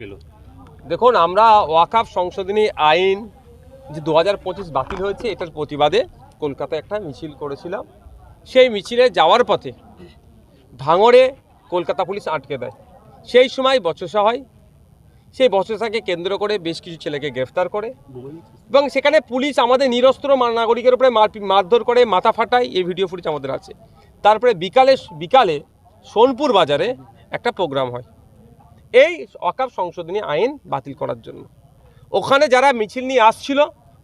পেল দেখুন, আমরা ওয়াকাফ সংশোধনী আইন যে দু হাজার পঁচিশ বাতিল হয়েছে, এটার প্রতিবাদে কলকাতায় একটা মিছিল করেছিলাম। সেই মিছিলে যাওয়ার পথে ভাঙড়ে কলকাতা পুলিশ আটকে দেয়। সেই সময় বচসা হয়। সেই বচসাকে কেন্দ্র করে বেশ কিছু ছেলেকে গ্রেফতার করে এবং সেখানে পুলিশ আমাদের নিরস্ত্র নাগরিকের উপরে মারধর করে, মাথা ফাটায়, এই ভিডিও ফুটেজ আমাদের আছে। তারপরে বিকালে বিকালে সোনপুর বাজারে একটা প্রোগ্রাম হয়। এই অকাপ সংশোধনী আইন বাতিল করার জন্য। ওখানে যারা মিছিল নিয়ে আসছিল,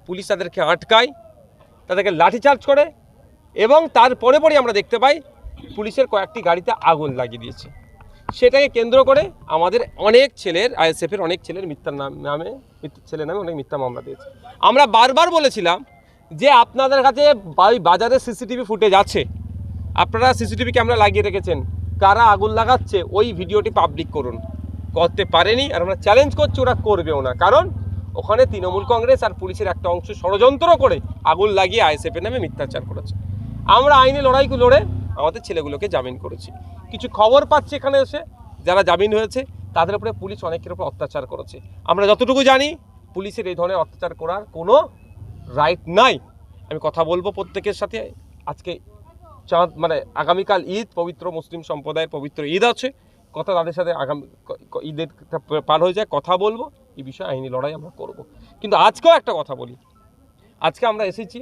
পুলিশ তাদেরকে আটকায়, তাদেরকে লাঠিচার্জ করে এবং তারপরে পরে আমরা দেখতে পাই পুলিশের কয়েকটি গাড়িতে আগুন লাগিয়ে দিয়েছে। সেটাকে কেন্দ্র করে আমাদের অনেক ছেলের, আইএসএফের অনেক ছেলের মিথ্যার নাম, নামে, মিথ্যা ছেলে নামে অনেক মিথ্যা মামলা দিয়েছে। আমরা বারবার বলেছিলাম যে আপনাদের কাছে বাজারে সিসিটিভি ফুটেজ আছে। আপনারা সিসিটিভি ক্যামেরা লাগিয়ে রেখেছেন। কারা আগুন লাগাচ্ছে, ওই ভিডিওটি পাবলিক করুন। করতে পারেনি আর আমরা চ্যালেঞ্জ করছি, ওরা করবেও না। কারণ ওখানে তৃণমূল কংগ্রেস আর পুলিশের একটা অংশ ষড়যন্ত্র করে আগুন লাগিয়ে আইএসএফের নামে মিথ্যাচার করেছে। আমরা আইনে লড়াই লড়ে আমাদের ছেলেগুলোকে জামিন করেছি। কিছু খবর পাচ্ছি এখানে এসে, যারা জামিন হয়েছে, তাদের উপরে পুলিশ অনেকের উপর অত্যাচার করেছে। আমরা যতটুকু জানি, পুলিশের এই ধরনের অত্যাচার করার কোনো রাইট নাই। আমি কথা বলব প্রত্যেকের সাথে। আজকে চাঁদ মানে আগামীকাল ঈদ, পবিত্র মুসলিম সম্প্রদায়ের পবিত্র ঈদ আছে। কথা তাদের সাথে আগামী ঈদের পার হয়ে যায়, কথা বলব, এই বিষয়ে আইনি লড়াই আমরা করব। কিন্তু আজকেও একটা কথা বলি। আজকে আমরা এসেছি,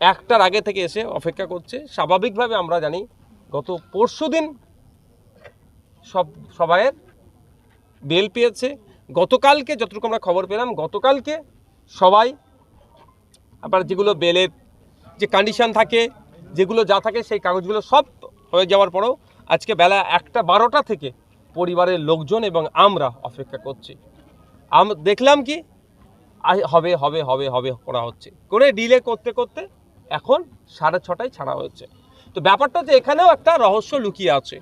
একটার আগে থেকে এসে অপেক্ষা করছে। স্বাভাবিকভাবে আমরা জানি, গত পরশু দিন সব, সবাইয়ের বেল পেয়েছে। গতকালকে যতটুকু আমরা খবর পেলাম, গতকালকে সবাই আবার যেগুলো বেলের যে কন্ডিশন থাকে, যেগুলো যা থাকে, সেই কাগজগুলো সব হয়ে যাওয়ার পরেও আজকে বেলা একটা বারোটা থেকে পরিবারের লোকজন এবং আমরা অপেক্ষা করছি। আম, দেখলাম কি? হবে হবে হবে হবে করা হচ্ছে। করে ডিলে করতে করতে এখন সাড়ে ছটায় ছাড়া হয়েছে। তো ব্যাপারটা যে এখানেও একটা রহস্য লুকিয়ে আছে।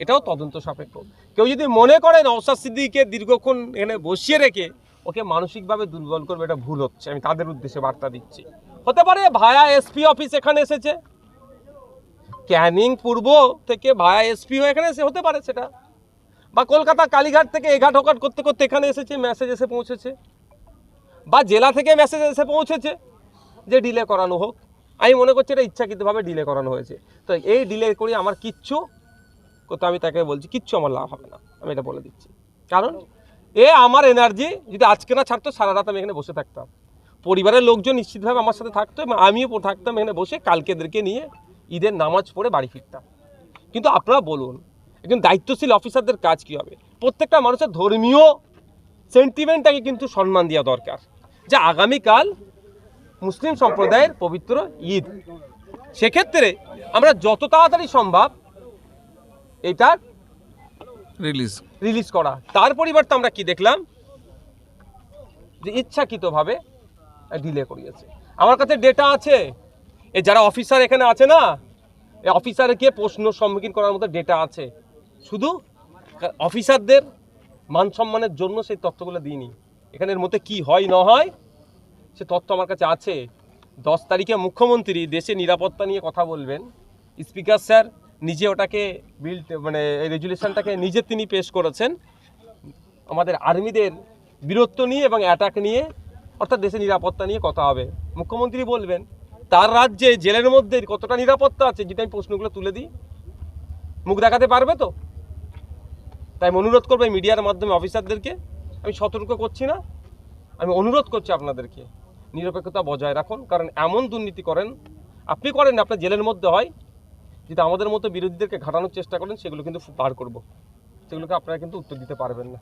এটাও তদন্ত সাপেক্ষ। কেউ যদি মনে করেন নওশাদ সিদ্দিকে দীর্ঘক্ষণ এখানে বসিয়ে রেখে ওকে মানসিকভাবে দুর্বল করবে, এটা ভুল হচ্ছে। আমি তাদের উদ্দেশ্যে বার্তা দিচ্ছি। হতে পারে ভায়া এসপি অফিস এখানে এসেছে। ক্যানিং পূর্ব থেকে ভায়া এসপি হয়ে এখানে এসে হতে পারে সেটা। বা কলকাতা, কালীঘাট থেকে এঘাট ওঘাট করতে করতে এখানে এসেছে মেসেজ এসে পৌঁছেছে। বা জেলা থেকে মেসেজ এসে পৌঁছেছে যে ডিলে করানো হোক। আমি মনে করছি এটা ইচ্ছাকৃতভাবে ডিলে করানো হয়েছে। তো এই ডিলে করে আমার কিচ্ছু তো আমি তাকে বলছি, কিচ্ছু আমার লাভ হবে না। আমি এটা বলে দিচ্ছি। কারণ এ আমার এনার্জি যদি আজকে না ছাড়তো, সারা রাত আমি এখানে বসে থাকতাম। পরিবারের লোকজন নিশ্চিতভাবে আমার সাথে থাকতো এবং আমিও থাকতাম এখানে বসে কালকেদেরকে নিয়ে ঈদের নামাজ পড়ে বাড়ি ফিরতাম। কিন্তু আপনারা বলুন একজন দায়িত্বশীল অফিসারদের কাজ কী হবে? প্রত্যেকটা মানুষের ধর্মীয় সেন্টিমেন্টটাকে কিন্তু সম্মান দেওয়া দরকার যে আগামীকাল মুসলিম সম্প্রদায়ের পবিত্র ঈদ। সেক্ষেত্রে আমরা যত তাড়াতাড়ি সম্ভব এটার রিলিজ রিলিজ করা। তার পরিবর্তে আমরা কি দেখলাম? যে ইচ্ছাকৃতভাবে ডিলে করিয়েছে। আমার কাছে ডেটা আছে। এ যারা অফিসার এখানে আছে না এই অফিসারকে প্রশ্ন সম্মুখীন করার মতো ডেটা আছে। শুধু অফিসারদের মান সম্মানের জন্য সেই তথ্যগুলো দিইনি। এখানের মধ্যে কি হয়, না হয়, সে তথ্য আমার কাছে আছে। দশ তারিখে মুখ্যমন্ত্রী দেশে নিরাপত্তা নিয়ে কথা বলবেন। স্পিকার স্যার নিজে ওটাকে বিল মানে রেজুলেশনটাকে নিজে তিনি পেশ করেছেন। আমাদের আর্মিদের বীরত্ব নিয়ে এবং অ্যাটাক নিয়ে, অর্থাৎ দেশের নিরাপত্তা নিয়ে কথা হবে। মুখ্যমন্ত্রী বলবেন তার রাজ্যে জেলের মধ্যে কতটা নিরাপত্তা আছে যেটা আমি প্রশ্নগুলো তুলে দিই? মুখ দেখাতে পারবে তো? তাই আমি অনুরোধ করব মিডিয়ার মাধ্যমে অফিসারদেরকে। আমি সতর্ক করছি না, আমি অনুরোধ করছি আপনাদেরকে, নিরপেক্ষতা বজায় রাখুন, কারণ এমন দুর্নীতি করেন, আপনি করেন আপনার জেলের মধ্যে হয়। যদি আমাদের মতো বিরোধীদেরকে ঘাটানোর চেষ্টা করেন, সেগুলো কিন্তু বার করব। সেগুলোকে আপনারা কিন্তু উত্তর দিতে পারবেন না।